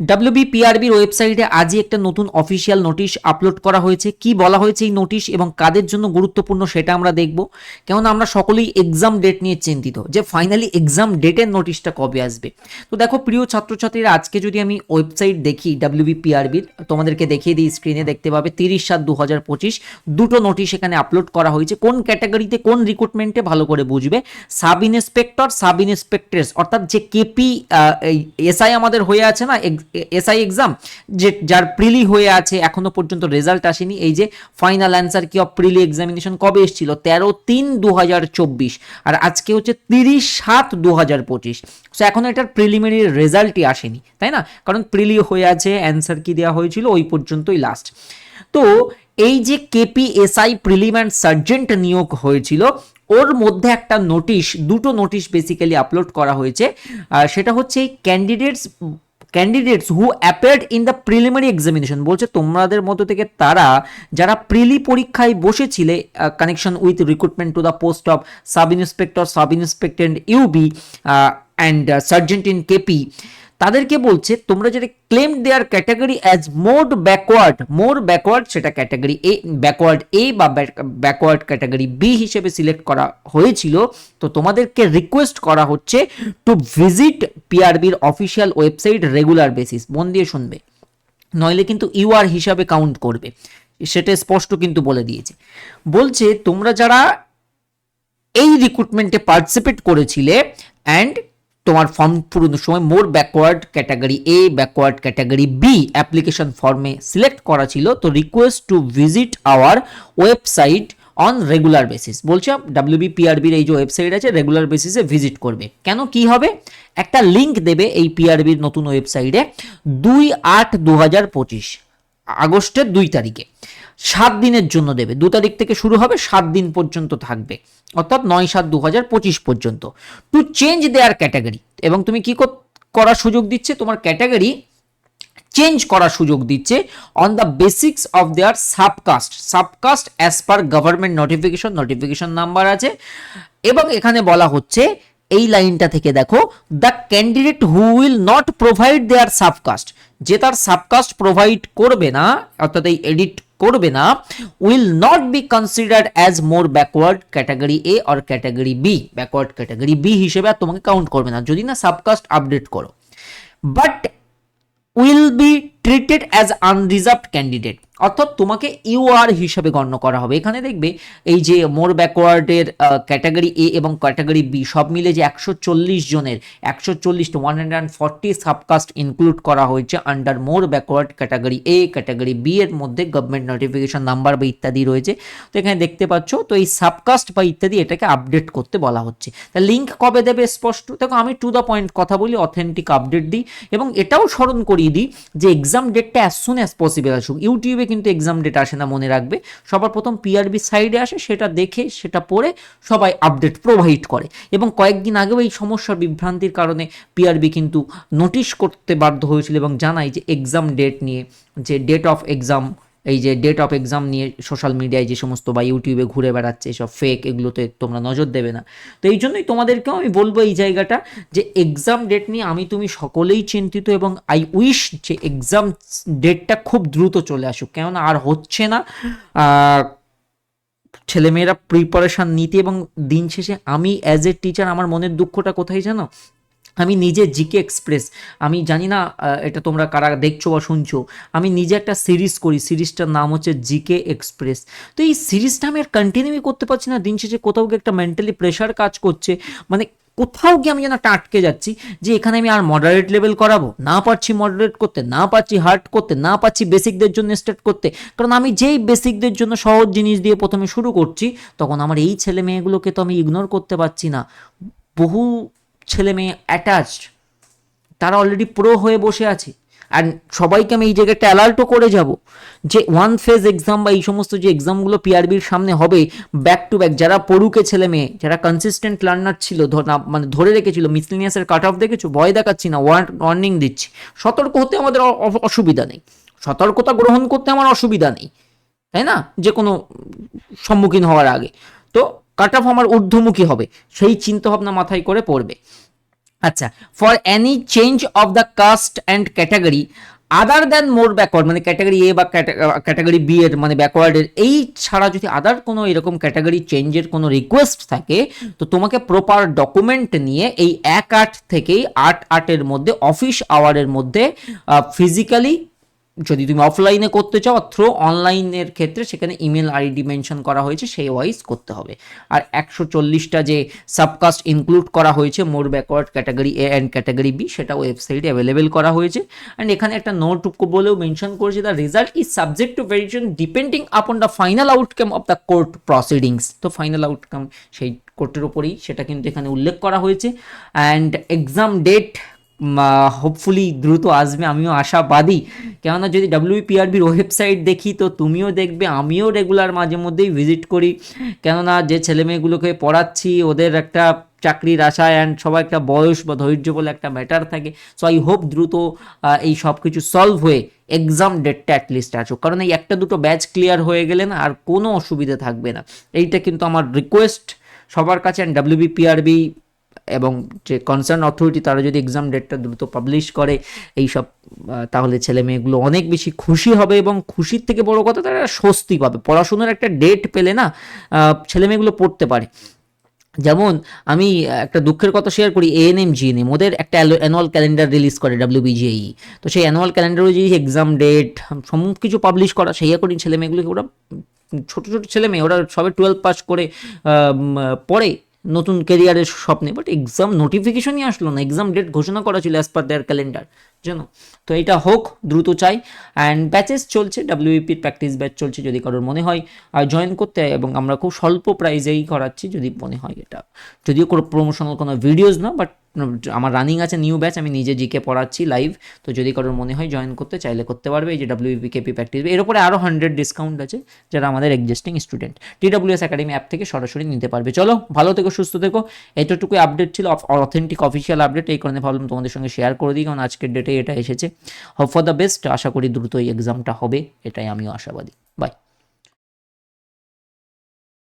ডাব্লিউবিপিআরবির ওয়েবসাইটে আজই একটা নতুন অফিসিয়াল নোটিশ আপলোড করা হয়েছে। কি বলা হয়েছে এই নোটিশ এবং কাদের জন্য গুরুত্বপূর্ণ সেটা আমরা দেখব। কেননা আমরা সকলেই এক্সাম ডেট নিয়ে চিন্তিত যে ফাইনালি এক্সাম ডেটের নোটিশটা কবে আসবে। তো দেখো, প্রিয় ছাত্রছাত্রীরা, আজকে যদি আমি ওয়েবসাইট দেখি ডাব্লিউবিপিআরবির তোমাদেরকে দেখিয়ে দিই স্ক্রিনে দেখতে পাবে তিরিশ সাত দু হাজার পঁচিশ দুটো নোটিশ এখানে আপলোড করা হয়েছে। কোন ক্যাটাগরিতে কোন রিক্রুটমেন্টে ভালো করে বুঝবে? সাব ইন্সপেক্টর সাব ইন্সপেক্টরেস অর্থাৎ যে কেপি এসআই আমাদের হয়ে আছে না এসআই এক্সাম যে যার প্রিলি হয়ে আছে, এখনও পর্যন্ত রেজাল্ট আসেনি, এই যে final answer key of preli examination কবে এসেছিল? তেরো তিন দু আর আজকে হচ্ছে তিরিশ সাত দু হাজার পঁচিশ। সো এখনও এটার প্রিলিমিনারি রেজাল্টই আসেনি, তাই না? কারণ প্রিলি হয়ে আছে অ্যান্সার কি দেওয়া হয়েছিল, ওই পর্যন্তই লাস্ট তো, এই যে KP SI prelim and sergeant নিয়োগ হয়েছিল, ওর মধ্যে একটা নোটিশ দুটো নোটিশ বেসিক্যালি আপলোড করা হয়েছে সেটা হচ্ছে এই candidates candidates who appeared in the preliminary examination বলছে তোমাদের মতো থেকে তারা যারা প্রিলি পরীক্ষায় বসেছিলে connection with recruitment to the post of sub inspector sub inspector UB and sergeant in KP তাদেরকে বলছে, তোমরা যেটা claim their category as more backward more backward সেটা ক্যাটাগরি এ ব্যাকওয়ার্ড এ বা ব্যাকওয়ার্ড ক্যাটাগরি বি হিসেবে select করা হয়েছিল, তো তোমাদেরকে রিকোয়েস্ট করা হচ্ছে to visit পিআরবির official website regular basis মন দিয়ে শুনবে। নইলে কিন্তু ইউআর হিসাবে কাউন্ট করবে। সেটা স্পষ্ট কিন্তু বলে দিয়েছে। বলছে, তোমরা যারা এই রিক্রুটমেন্টে পার্টিসিপেট করেছিলে অ্যান্ড তোমার ফর্ম পূরণের সময় more backward category A backward category B application ফর্মে সিলেক্ট করা ছিল। তো request to visit our website on regular basis বলছে ডাব্লিউবিপিআরবির এই যে ওয়েবসাইট আছে রেগুলার বেসিসে ভিজিট করবে। কেন কি হবে? একটা লিঙ্ক দেবে এই পিআরবির নতুন ওয়েবসাইটে দুই আট দু হাজার পঁচিশ আগস্টের দুই তারিখে। সাত দিনের জন্য দেবে। দু তারিখ থেকে শুরু হবে, সাত দিন পর্যন্ত থাকবে। অর্থাৎ নয় সাত দু হাজার পঁচিশ পর্যন্ত। টু চেঞ্জ দেয়ার ক্যাটাগরি এবং তুমি কি করার সুযোগ দিচ্ছে? তোমার ক্যাটাগরি চেঞ্জ করার সুযোগ দিচ্ছে on the basics of their subcaste subcaste as per government notification notification number আছে। এবং এখানে বলা হচ্ছে, এই লাইনটা থেকে দেখো the candidate who will not provide their subcaste যে তার সাবকাস্ট প্রোভাইড করবে না, অর্থাৎ এই এডিট করবে না will not be considered as more backward category A or category B backward category B হিসেবে আর তোমাকে কাউন্ট করবে না, যদি না সাবকাস্ট আপডেট করো। But will be treated as unreserved candidate অর্থাৎ তোমাকে ইউআর হিসাবে গণ্য করা হবে। এখানে দেখবে এই যে মোর ব্যাকওয়ার্ডের ক্যাটাগরি এ এবং ক্যাটাগরি বি সব মিলে যে একশো চল্লিশ জনের, একশো চল্লিশ one hundred forty subcaste include করা হয়েছে under more backward category A, category B এর মধ্যে গভর্নমেন্ট নোটিফিকেশন নাম্বার বা ইত্যাদি রয়েছে। তো এখানে দেখতে পাচ্ছ, তো এই সাবকাস্ট বা ইত্যাদি এটাকে আপডেট করতে বলা হচ্ছে। তা লিঙ্ক কবে দেবে স্পষ্ট? দেখো আমি টু দ্য পয়েন্ট কথা বলি অথেন্টিক আপডেট দিই এবং এটাও স্মরণ করিয়ে দিই যে এক্সাম ডেটটা অ্যাজ সুন অ্যাজ পসিবল আসুক। ইউটিউবে কিন্তু এক্সাম ডেট আসে না মনে রাখবে। সবার প্রথম পিআরবি সাইডে আসে, সেটা দেখে, সেটা পড়ে সবাই আপডেট প্রোভাইড করে। এবং কয়েকদিন আগেও এই সমস্যার বিভ্রান্তির কারণে পিআরবি কিন্তু নোটিশ করতে বাধ্য হয়েছিল এবং জানাই যে এক্সাম ডেট নিয়ে, যে ডেট অফ এক্সাম এই যে ডেট অফ এক্সাম নিয়ে সোশ্যাল মিডিয়ায় যে সমস্ত বা ইউটিউবে ঘুরে বেড়াচ্ছে, এসব ফেক এগুলোতে তোমরা নজর দেবে না। তো এই জন্যই তোমাদেরকেও আমি বলব এই জায়গাটা যে এক্সাম ডেট নিয়ে আমি তুমি সকলেই চিন্তিত এবং আই উইশ যে এক্সাম ডেটটা খুব দ্রুত চলে আসুক। কেননা আর হচ্ছে না। ছেলেমেয়েরা প্রিপারেশান নিতে এবং দিন শেষে আমি অ্যাজ এ টিচার আমার মনের দুঃখটা কোথায় জানো? আমি নিজে জিকে এক্সপ্রেস আমি জানি না এটা তোমরা কারা দেখছ বা শুনছো, আমি নিজে একটা সিরিজ করি, সিরিজটার নাম হচ্ছে জিকে এক্সপ্রেস তো এই সিরিজটা আমি আর কন্টিনিউ করতে পারছি না, দিন শেষে কোথাও গিয়ে একটা মেন্টালি প্রেশার কাজ করছে মানে কোথাও গিয়ে আমি যেন একটা আটকে যাচ্ছি, যে এখানে আমি আর মডারেট লেভেল করাবো, না পারছি মডারেট করতে, না পারছি হার্ড করতে, না পারছি বেসিকদের জন্য স্টার্ট করতে, কারণ আমি যেই বেসিকদের জন্য সহজ জিনিস দিয়ে প্রথমে শুরু করছি, তখন আমার এই ছেলে মেয়েগুলোকে তো আমি ইগনোর করতে পারছি না। বহু ছেলে মেয়ে অ্যাটাচড তারা অলরেডি প্রো হয়ে বসে আছে। আর সবাইকে আমি এই জায়গাটা অ্যালার্টও করে যাব যে ওয়ান ফেজ এক্সাম বা এই সমস্ত যে এক্সামগুলো পিআরবির সামনে হবে ব্যাক টু ব্যাক যারা পড়ুকে ছেলে মেয়ে, যারা কনসিস্টেন্ট লার্নার ছিল মানে ধরে রেখেছিল মিসলিনিয়াসের কাট অফ দেখেছ, ভয় দেখাচ্ছি না ওয়ার্নিং দিচ্ছি। সতর্ক হতে আমাদের অসুবিধা নেই। সতর্কতা গ্রহণ করতে আমার অসুবিধা নেই। তাই না? যে কোনো সম্মুখীন হওয়ার আগে। তো কাট অফ আমার ঊর্ধ্বমুখী হবে। সেই চিন্তাভাবনা মাথায় করে পড়বে। আচ্ছা for any change of the caste and category other than more backward মানে ক্যাটাগরি এ বা ক্যাটাগরি বি এর মানে ব্যাকওয়ার্ডের এই ছাড়া যদি আদার কোনো এরকম ক্যাটাগরি চেঞ্জের কোনো রিকোয়েস্ট থাকে, তো তোমাকে প্রপার ডকুমেন্ট নিয়ে এই এক আট থেকেই আট আটের মধ্যে অফিস আওয়ারের মধ্যে ফিজিক্যালি যদি তুমি অফলাইনে করতে চাও থ্রো অনলাইনের ক্ষেত্রে সেখানে ইমেল আইডি মেনশন করা হয়েছে, সেই ওয়াইজ করতে হবে। আর একশো চল্লিশটা যে সাবকাস্ট ইনক্লুড করা হয়েছে more backward category A and category B সেটা ওয়েবসাইটে অ্যাভেলেবেল করা হয়েছে। অ্যান্ড এখানে একটা নোট বলেও মেনশন করেছে the result is subject to variation depending upon the final outcome of the court proceedings তো ফাইনাল আউটকাম সেই কোর্টের ওপরেই সেটা কিন্তু এখানে উল্লেখ করা হয়েছে। অ্যান্ড এক্সাম ডেট হোপফুলি দ্রুত আসবে, আমিও আশাবাদী। কেননা যদি ডাব্লিউপিআরবির ওয়েবসাইট দেখি, তো তুমিও দেখবে, আমিও রেগুলার মাঝে মধ্যেই ভিজিট করি। কেননা যে ছেলেমেয়েগুলোকে পড়াচ্ছি, ওদের একটা চাকরির আশা অ্যান্ড সবার একটা বয়স বা ধৈর্য বলে একটা ম্যাটার থাকে। সো আই হোপ দ্রুত এই সব কিছু সলভ হয়ে এক্সাম ডেটটা অ্যাটলিস্ট আসুক। কারণ এই একটা দুটো ব্যাচ ক্লিয়ার হয়ে গেলে না, আর কোনো অসুবিধা থাকবে না। এইটা কিন্তু আমার রিকোয়েস্ট সবার কাছে অ্যান্ড ডাব্লিউবিপিআরবি এবং যে কনসার্ন অথরিটি তারা যদি এক্সাম ডেটটা দ্রুত পাবলিশ করে, এই সব তাহলে ছেলে মেয়েগুলো অনেক বেশি খুশি হবে এবং খুশির থেকে বড় কথা তারা স্বস্তি পাবে। পড়াশোনার একটা ডেট পেলে না ছেলে মেয়েগুলো পড়তে পারে। যেমন আমি একটা দুঃখের কথা শেয়ার করি এএনএম জিএনএম ওদের একটা অ্যানুয়াল ক্যালেন্ডার রিলিজ করে ডাব্লিউবিজিএই E। তো সেই অ্যানুয়াল ক্যালেন্ডার অনুযায়ী এক্সাম ডেট সমস্ত কিছু পাবলিশ করা সেই অ্যাকর্ডিং ছেলে মেয়েগুলোকে। ওরা ছোটো ছোটো ছেলে মেয়ে, ওরা সবে টুয়েলভ পাস করে পড়ে। নতুন কেরিয়ারের স্বপ্নে বাট এক্সাম নোটিফিকেশনই আসলো না এক্সাম ডেট ঘোষণা করা ছিল অ্যাজ পার দেয়ার ক্যালেন্ডার যেন তো এটা হোক, দ্রুত চাই অ্যান্ড ব্যাচেস চলছে ডাব্লিউপির প্র্যাকটিস ব্যাচ চলছে যদি কারোর মনে হয়, আর জয়েন করতে, এবং আমরা খুব স্বল্প প্রাইজেই করাচ্ছি যদি মনে হয় এটা। যদিও কোনো প্রমোশনাল কোনো ভিডিওস না বাট আমার রানিং আছে নিউ ব্যাচ আমি নিজে জিকে পড়াচ্ছি লাইভ তো যদি কারোর মনে হয় জয়েন করতে, চাইলে করতে পারবে, এই যে ডাব্লিউপি কেপি প্র্যাকটিস এর উপরে আরও হান্ড্রেড ডিসকাউন্ট আছে, যারা আমাদের existing student TWS academy app থেকে সরাসরি নিতে পারবে। চলো, ভালো থেকো, সুস্থ থেকো। এতটুকুই আপডেট ছিল অথেন্টিক অফিসিয়াল আপডেট এই কারণে ভাবলাম তোমাদের সঙ্গে শেয়ার করে দিই, কারণ আজকের ডেটে এটা এসেছে। হোপ ফর দ্য বেস্ট আশা করি দ্রুতই এক্সামটা হবে, এটাই আমিও আশাবাদী। বাই